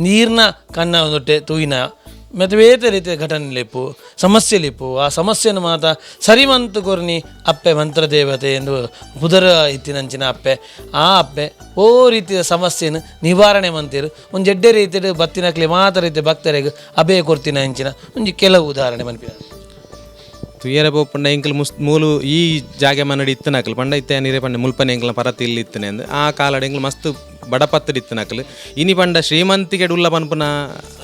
ನೀರಿನ ಕನ್ನ ಒಂದೊಟ್ಟೆ ತೂಯಿನ ಮತ್ತು ಬೇರೆ ರೀತಿಯ ಸಮಸ್ಯೆ ಲಿಪ್ಪು ಆ ಸಮಸ್ಯೆಯನ್ನು ಮಾತ ಸರಿಮಂತು ಕೊರ್ನಿ ಅಪ್ಪೆ ಮಂತ್ರ ದೇವತೆ ಎಂದು ಬುಧರ ಇತ್ತಿನಂಚಿನ ಅಪ್ಪೆ. ಆ ಅಪ್ಪೆ ಓ ರೀತಿಯ ಸಮಸ್ಯೆಯನ್ನು ನಿವಾರಣೆ ಮಂತಿರು ಒಂದು ಜಡ್ಡೆ ರೀತಿಯ ಬತ್ತಿನಕ್ಲಿ ಮಾತ್ರ ರೀತಿಯ ಭಕ್ತರಿಗೆ ಅಭಯ ಕೊರ್ತಿನ ಅಂಚಿನ ಒಂದು ಕೆಲವು ಉದಾಹರಣೆ ಮನ್ಪಿನ. ತುಯ್ಯರ ಪೋಪಂಡ ಎಂಕಲ್ ಮುಸ್ ಮೂಲು ಈ ಜಾಗೆ ಮನಡಿ ಇತ್ತನಕಲ್ ಪಂಡ ಇತ್ತೆ ನೀರೇ ಪಂಡ ಮುಲ್ಪನೆ ಇಂಕಲ್ ಪರತಿ ಇಲ್ಲಿ ಇತ್ತನೆ ಅಂದ್ರೆ ಆ ಕಾಲಡ್ ಎಂಕಲ್ ಮಸ್ತ್ ಪಂಡ ಶ್ರೀಮಂತಿಗೆ ಉಲ್ಲ ಪನ್ಪುನ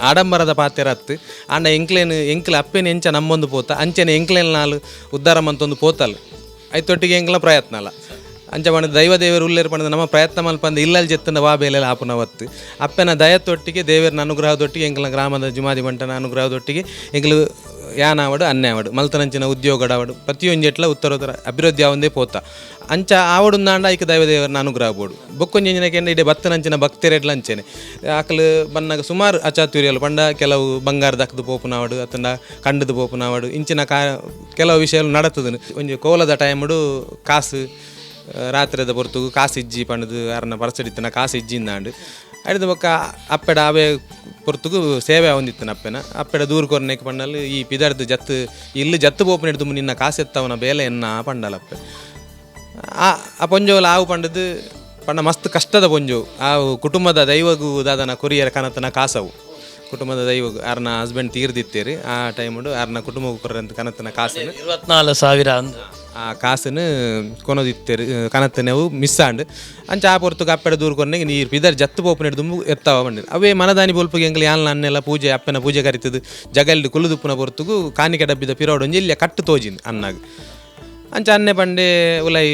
ಆಡಂಬರದ ಪಾತ್ರ ಹತ್ತು ಆಂಡ ಎಂಕ್ಲೇನು, ಎಂಕ್ಲ ಅಪ್ಪೇನು ಎಂಚ ನಮ್ಮೊಂದು ಪೋತ, ಅಂಚೆನೆ ಎಂಕ್ಲೇನ ನಾಲ್ ಉದ್ಧಾರ ಮಂತೊಂದು ಪೋತಲ್. ಐತೊಟ್ಟಿಗೆ ಎಂಕ್ಲ ಪ್ರಯತ್ನ ಅಲ್ಲ. ಅಂಚ ಪಂಡ ದೈವ ದೇವರು ಉಲ್ಲೇರು ಪಂಡ ನಮ್ಮ ಪ್ರಯತ್ನ ಮಲ್ಪಂದ ಇಲ್ಲಲ್ಲಿ ಜೆತ್ತಿನ ವಾ ಬೇಲೆಲ್ಲ ಆಪುನ ಹೊತ್ತು ಅಪ್ಪನ ದಯತೊಟ್ಟಿಗೆ ದೇವರನ ಅನುಗ್ರಹದೊಟ್ಟಿಗೆ ಎಂಕ್ಲ ಗ್ರಾಮದ ಜುಮಾದಿ ಮಂಟನ ಅನುಗ್ರಹದೊಟ್ಟಿಗೆ ಎಂಕಲು ಯಾನಾವಡು, ಅನ್ಯಾವಡು, ಮಲ್ತನಂಚಿನ ಉದ್ಯೋಗಡಾವಡು ಉತ್ತರ ಉತ್ತರ ಅಭಿವೃದ್ಧಿ ಆವಂದೇ ಪೋತ. ಅಂಚ ಆವಡುಂದಾಂಡ ಐಕ ದೈವ ದೇವರನ ಅನುಗ್ರಹ ಬೋಡು ಬೊಕ್ಕೊಂಜಿನಕೆಂಡ ಇಡೆ ಬತ್ತನಂಚಿನ ಭಕ್ತಿರೆಡ್ಲ ಅಂಚೆನೆ. ಆಕಲು ಬನ್ನಾಗ ಸುಮಾರು ಅಚಾತುರ್ಯಲು ಪಂಡ ಕೆಲವು ಬಂಗಾರ ದಕ್ಕದು ಪೋಪುನಾವಡು ಅತಂಡ ಕಂಡದು ಪೋಪುನಾವಡು, ಇಂಚಿನ ಕಾ ಕೆಲವು ವಿಷಯಗಳು ನಡತದನು ಒಂಜಿ ಕೋಲದ ಟೈಮಡು ಕಾಸು, ರಾತ್ರಿದ ಪೊರ್ತುಗು ಕಾಸು ಇಜ್ಜಿ ಪಂಡದು ಅರ್ನ ಪರಸಡಿತ್ತನ ಕಾಸು ಇಜ್ಜಿಂದಾಂಡು ಅಡಿದ ಬೊಕ್ಕ ಅಪ್ಪೆಡ ಅವೇ ಪೊರ್ತುಗು ಸೇವೆ ಹೊಂದಿತ್ತು ಅಪ್ಪೆನ ಅಪ್ಪೆಡ ದೂರು ಕೊರ್ನೆಕ್ ಪಂಡಲ್ ಈ ಪಿದರ್ದು ಜತ್ತು, ಇಲ್ಲಿ ಜತ್ತು ಬೋಪನ ಹಿಡಿದು ನಿನ್ನ ಕಾಸು ಎತ್ತವನ ಬೇಲೆ ಎನ್ನ ಪಂಡಲ್ ಅಪ್ಪೆ ಆ ಪೊಂಜೋಲ ಆವು ಪಂಡದು ಪಂಡ ಮಸ್ತ್ ಕಷ್ಟದ ಪೊಂಜು. ಆ ಕುಟುಂಬದ ದೈವಗು ದಾದನ ಕೊರಿಯರ ಕನತನ ಕಾಸವು. ಕುಟುಂಬದ ದೈವ ಅರ್ನ ಹಸ್ಬೆಂಡ್ ತೀರ್ದಿತ್ತೇರಿ. ಆ ಟೈಮ್ ಅರ್ನ ಕುಟುಂಬ ಕೊರಂತ ಕನತನ ಕಾಸು ಇರುವತ್ನಾಲ್ಕು ಸಾವಿರ ಆ ಕಾಸನ್ನು ಕೊನೋದಿತ್ತೇರು ಕನತ್ತನೆವು ಆಂಡ್ ಅಂಚ ಆ ಪೊರ್ತು ಅಪ್ಪೆಡ ದೂರ ಕೊನೆಗೆ ನೀರು ಪಿದರ್ ಜತ್ತು ಪೋಪನ ಹಿಡಿದು ಎತ್ತಾವ ಬಂದಿರು ಅವೇ ಮನದಾನಿ ಬೊಲ್ಪಿಗೆ ಎಂಗ್ಲಿ ಯಾನ್ಲ ಅನ್ನೆಲ್ಲ ಪೂಜೆ, ಅಪ್ಪನ ಪೂಜೆ ಕರಿತದು. ಜಗಲ್ದು ಕುಲುದುಪ್ಪನ ಪೊರ್ತುಗು ಕಾಣಿಕೆ ಡಬ್ಬಿದ ಪಿರೋಡು ಒಂಜಿ ಇಲ್ಲಿಯ ಕಟ್ಟು ತೋಜಿಂದು ಅನ್ನಾಗ. ಅಂಚ ಅನ್ನೆ ಬಂಡೆ ಉಲೈ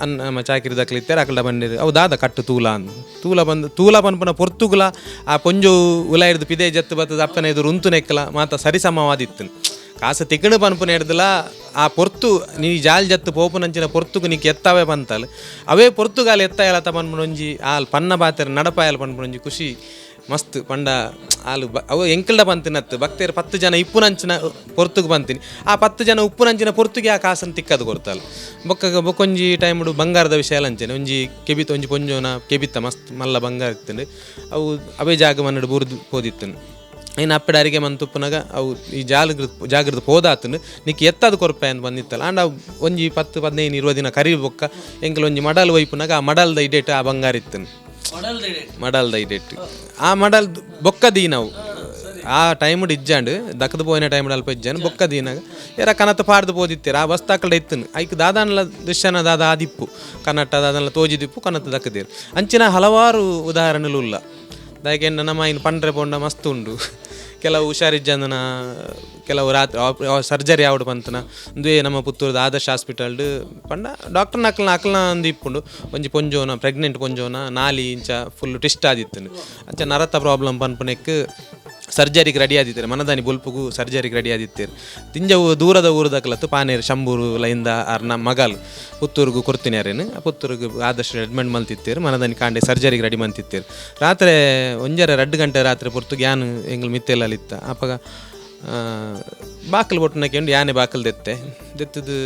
ಅನ್ನ ನಮ್ಮ ಚಾಕಿರಿ ದಕ್ಲಿತ್ತಾರೆ ಅಕಲ್ಡ ಬಂಡೆ ಅವು ದಾದ ಕಟ್ಟು ತೂಲ ಅಂದ್. ತೂಲ ಬಂದು, ತೂಲ ಬಂದ್ಪನ ಪೊರ್ತುಗುಲ, ಆ ಪೊಂಜು ಉಲೈ ಹಿಡಿದು ಪಿದೆ ಜತ್ತು ಬತ್ತದ ಅಪ್ಪನ ಎದುರು ಉಂತು ನೆಕ್ಕಲ ಮಾತ ಸರಿಸಮವಾದಿತ್ತು ಕಾಸು ತಿಕ್ಕಣ ಪನ್ಪುನ ఆ ಆ ಪೊರ್ತು, ನೀ ಜಾಲ್ ಜತ್ತು ಪೋಪುನಂಚಿನ ಪೊರ್ತುಗು ನೀಕ್ ಎತ್ತವೇ ಬಂತಲ್ ಅವೇ ಪೊರ್ತುಗಾಲ ಎತ್ತ ಎಲತ ಪನ್ಪುನೊಂಜಿ ಆಲ್ ಪನ್ನ ಬಾತೆರ ನಡಪಾಯಲ್ ಪನ್ಪುನೊಂಜಿ ಖುಷಿ, ಮಸ್ತ್ ಪಂಡ ಆಲು ಅವು ಎಂಕಲ್ಡ ಬಂತಿನತ್ತು ಭಕ್ತರು ಪತ್ತು ಜನ ಇಪ್ಪುನಂಚಿನ ಪೊರ್ತುಗು ಬಂತೀನಿ ಆ ಪತ್ತು ಜನ ಉಪ್ಪುನಂಚಿನ ಪೊರ್ತುಗೆ ಆ ಕಾಸನ್ನು ತಿಕ್ಕದು ಕೊಡ್ತಲ್ಲ ಬೊಕ್ಕ ಬೊಕ್ಕೊಂಜಿ ಟೈಮುಡು ಬಂಗಾರದ ವಿಷಯ ಅಂಚೆನೆ ಒಂಜಿ ಕೆಬಿತ, ಒಂಜಿ ಪೊಂಜೋನ ಕೆಬಿತ್ತ ಮಸ್ತ್ ಮಲ್ಲ ಬಂಗಾರ ಇತ್ತಂಡು ಅವು ಅವೇ ಜಾಗ ಮನ್ನಡು ಬುರ್ದು ಪೋದಿತ್ತನು ಇನ್ನು ಅಪ್ಪಡ ಅರಿಗೆ ಮಂತುಪ್ಪನಾಗ ಅವು ಈ ಜಾಲಗ್ರ ಜಾಗ್ರದ ಹೋದಾತನು ನಿಕ್ ಎತ್ತದ ಕೊರಪೆ ಅಂತ ಬಂದಿತ್ತಲ್ಲ. ಆಂಡ ಅವು ಒಂಜಿ ಪತ್ತು ಪದಿನೈದು ಇರುವ ದಿನ ಕರಿ ಬೊಕ್ಕ ಎಂಕಲ್ ಒಂಜಿ ಮಡಲ್ ವೈಪುನಾಗ ಆ ಮಡಲ್ದ ಇಡೇಟ್ ಆ ಬಂಗಾರ ಇತ್ತನು ಮಡಲ್ದ ಇಡೇಟ್. ಆ ಮಡಲ್ ಬೊಕ್ಕ ದೀನವು ಆ ಟೈಮ್ ಇಜ್ಜಾಂಡು. ದಕ್ಕದ ಪೋಯಿನ ಟೈಮ್ ಅಲ್ಪ ಇಜ್ಜಾನು ಬೊಕ್ಕ ದೀನಾಗ. ಯಾರ ಕನತ ಪಾಡ್ದು ಪೋದಿತ್ತೀರ. ಆ ಬಸ್ತಾಕಲ್ಡ ಇತ್ತನು ಐಕ್ ದಾದಾನ್ಲ ದೃಶ್ಯನ ದಾದ ಆದಿಪ್ಪು ಕನ್ನಟ್ಟ ದಾದನ್ಲ ತೋಜಿದಿಪ್ಪು ಕನತ ದಕ್ಕದೀರು. ಅಂಚಿನ ಹಲವಾರು ಉದಾಹರಣೆಗಳು ಇಲ್ಲ ದಾಯಕೆ ನಮ್ಮ ಇನ್ನು ಪಂಡ್ರೆ ಪೋಂಡ ಮಸ್ತ್ ಉಂಡು ಕೆಲವು ಹುಷಾರಿಜ್ಜಂದನ, ಕೆಲವು ರಾತ್ರಿ ಸರ್ಜರಿ ಆವಡು ಪಂತನ ಒಂದೇ ನಮ್ಮ ಪುತ್ತೂರದ ಆದರ್ಶ ಹಾಸ್ಪಿಟಲ್ಡ್ ಪಂಡ ಡಾಕ್ಟರ್ನ ಅಕ್ಲನ ಅಕ್ಲನ ಒಂದು ಇಪ್ಪುಂಡು. ಒಂಜಿ ಪೊಂಜೋನ ಪ್ರೆಗ್ನೆಂಟ್ ಪೊಂಜೋನ, ನಾಲಿ ಇಂಚ ಫುಲ್ ಟಿಸ್ಟ್ ಆದಿತ್ತುಂಡು. ಅಂಚ ನರತ ಪ್ರಾಬ್ಲಮ್ ಪನ್ಪುನೆಕ್ ಸರ್ಜರಿಗೆ ರೆಡಿ ಆದಿತ್ತಾರೆ, ಮನದಾನಿ ಬೊಲ್ಪುಗು ಸರ್ಜರಿಗೆ ರೆಡಿ ಆದಿತ್ತೇರು. ತಿಂಜವು ದೂರದ ಊರದಕ್ಲತ್ತು ಪಾನೇರು ಶಂಬೂರು ಲೈಂದ, ಅರ್ನ, ಮಗಲ್, ಪುತ್ತೂರಿಗೂ, ಕೊರ್ತಿನ್ಯಾರೇನು ಪುತ್ತೂರಿಗೆ ಆದಷ್ಟು ಅಡ್ಮಿಟ್ ಮಲ್ತಿತ್ತೇರು ಮನದಾನಿ ಕಾಂಡೆ ಸರ್ಜರಿಗೆ ರೆಡಿ ಮಂತಿತ್ತೇರು. ರಾತ್ರಿ ಒಂಜರ ಎರಡು ಗಂಟೆ ರಾತ್ರಿ ಪೊರ್ತು ಗ್ಯಾನ್, ಎಂಗ್ಲು ಮಿತ್ತೆಲ್ಲಲ್ಲಿತ್ತ. ಅಪ್ಪಗ ಬಾಕಲು ಬೊಟ್ಟು ಉಂಡು ಯಾನೆ ಬಾಕಲ್ ದೆತ್ತೆ. ದೆತ್ತದು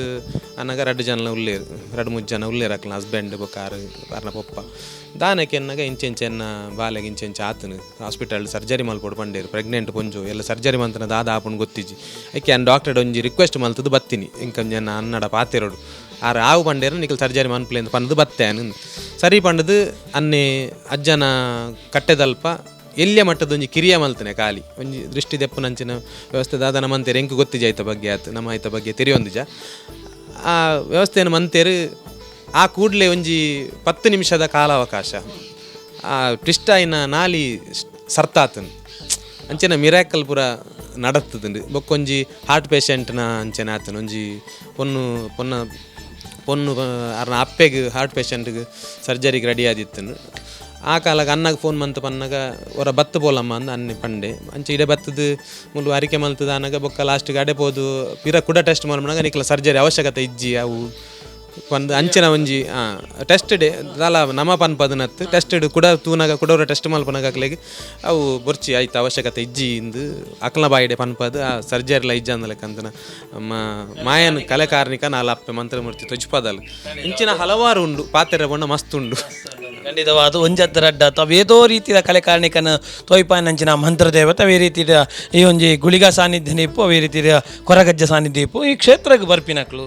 ಅನ್ನಗ ಎರಡು ಜನ ಉಳ್ಳೇರು ಎರಡು ಮೂರು ಜನ ಉಳ್ಳೇರು ಹಾಕಲ ಹಸ್ಬೆಂಡ್ ಬೊಕ್ಕಾರು ಅರ್ನ ಪಪ್ಪ. ದಾನಕ್ಕೆ ಎನ್ನಾಗ ಇಂಚೆ ಇಂಚೆನ್ನ ಬಾಲೆಗೆ ಇಂಚೆಂಚೆ ಇಂಚೆ ಆತನು. ಹಾಸ್ಪಿಟಲ್ ಸರ್ಜರಿ ಮಲ್ಪೊಡು ಪಂಡೇರು ಪ್ರೆಗ್ನೆಂಟ್ ಪೊಂಜು, ಎಲ್ಲ ಸರ್ಜರಿ ಮಂತನ ದಾದ ಆಪುಂಡು ಗೊತ್ತಿಜ್ಜಿ. ಅಕ್ಕೆ ನಾನು ಡಾಕ್ಟರ್ ಒಂಜಿ ರಿಕ್ವೆಸ್ಟ್ ಮಲ್ತದು ಬತ್ತೀನಿ, ಇಂಕಮ್ ಜನ ಅನ್ನಡ ಪಾತೆರೋಡು. ಆರು ಆವು ಪಂಡೇರು ನಿಖಲ್ ಸರ್ಜರಿ ಮನ್ಪ್ಲೇಂದು ಪಂಡದು ಬತ್ತೆ ಅನ್ನ ಸರಿ ಪಂಡದು ಅನ್ನೆ ಅಜ್ಜನ ಕಟ್ಟೆದಲ್ಪ ಎಲ್ಲಿಯ ಮಟ್ಟದ ಒಂಜಿ ಕಿರಿಯ ಮಲ್ತನೆ, ಖಾಲಿ. ಒಂಜಿ ದೃಷ್ಟಿ ದೆಪ್ಪನಂಚಿನ ವ್ಯವಸ್ಥೆ ದಾದನ ಮಂತೇರು ಎಂಕು ಗೊತ್ತಿಜ ಐತ ಬಗ್ಗೆ ಆತು, ನಮ್ಮ ಆಯ್ತ ಬಗ್ಗೆ ತೆರೆಯೊಂದಿಜ ಆ ವ್ಯವಸ್ಥೆಯನ್ನು ಮಂತೇರು ಆ ಕೂಡಲೇ ಒಂಜಿ ಪತ್ತು ನಿಮಿಷದ ಕಾಲಾವಕಾಶ. ಆ ಟ್ವಿಸ್ಟ್ ಆಯ್ನ ನಾಲಿ ಸರ್ತಾತನ್. ಅಂಚಿನ ಮಿರಾಕಲ್ ಪೂರ ನಡತ್ತದುಂಡು ಬೊಕ್ಕೊಂಜಿ ಹಾರ್ಟ್ ಪೇಷಂಟ್ನ ಅಂಚೆನ ಆತನ. ಒಂಜಿ ಪೊನ್ನು, ಪೊನ್ನ, ಪೊನ್ನು, ಅರ್ನ ಅಪ್ಪೆಗೆ ಹಾರ್ಟ್ ಪೇಷಂಟ್ಗೆ ಸರ್ಜರಿಗೆ ರೆಡಿ ಆದಿತ್ತನು ಆ ಕಾಲಕ್ಕೆ ಅನ್ನಗೆ ಫೋನ್ ಮಂತ್ ಪನ್ನಗ ಒರ ಬತ್ತು ಪೋಲಮ್ಮ ಅಂದ ಅನ್ನೆ ಪಂಡೆ. ಅಂಚೆ ಇಡೆ ಬತ್ತದು ಮುಲು ಅರಿಕೆ ಮಲ್ತದ ಅನ್ನಗ ಬೊಕ್ಕ ಲಾಸ್ಟಿಗೆ ಅಡೆ ಪೋದು, ಪಿರ ಕೂಡ ಟೆಸ್ಟ್ ಮಾಡ್ಮನಾಗ ನಿಕ್ಲ ಸರ್ಜರಿ ಅವಶ್ಯಕತೆ ಇಜ್ಜಿ ಅವು. ಒಂದು ಅಂಚಿನ ಒಂಜಿ ಟೆಸ್ಟ್ ಡೇ, ದಾಲ ನಮ ಪನ್ಪದನತ್ ಟೆಸ್ಟ್ ಕೂಡ ತೂನಾಗ, ಕುಡವ್ರ ಟೆಸ್ಟ್ ಮಲ್ಪನಾಗಕ್ಲೆಗೆ ಅವು ಬೊರ್ಚಿ ಆಯ್ತು ಅವಶ್ಯಕತೆ ಇಜ್ಜಿ ಇಂದು. ಅಕ್ಲ ಬಾಯಿಡೆ ಪನ್ಪದು ಆ ಸರ್ಜರಿಲ ಇಜ್ಜ ಅಂದಲಕ್ಕಂತನ ಮಾಯನ್ ಕಲೆ ಕಾರ್ಣಿಕ ನಾಲ ಅಪ್ಪೆ ಮಂತ್ರಮೂರ್ತಿ ತೊಜ್ಪದಲ್. ಇಂಚಿನ ಹಲವಾರು ಉಂಡು, ಪಾತ್ರೆ ಬಣ್ಣ ಮಸ್ತ್ ಉಂಡು. ಖಂಡಿತವಾದ ಒಂಜತ್ತ ರಡ್ಡ. ಏದೋ ರೀತಿಯ ಕಲೆ ಕಾರಣಿಕನ ತೋಯ್ಪಾನಂಚಿನ ಮಂತ್ರ ದೇವತೆ ಅವೇ ರೀತಿಯ ಈ ಒಂಜಿ ಗುಳಿಗ ಸಾನ್ನಿಧ್ಯ ನೀಪು, ಅವೇ ರೀತಿಯ ಕೊರಗಜ್ಜ ಸಾನ್ನಿಧ್ಯ ಇಪ್ಪು ಈ ಕ್ಷೇತ್ರಕ್ಕೆ ಬರ್ಪಿನಕ್ಲು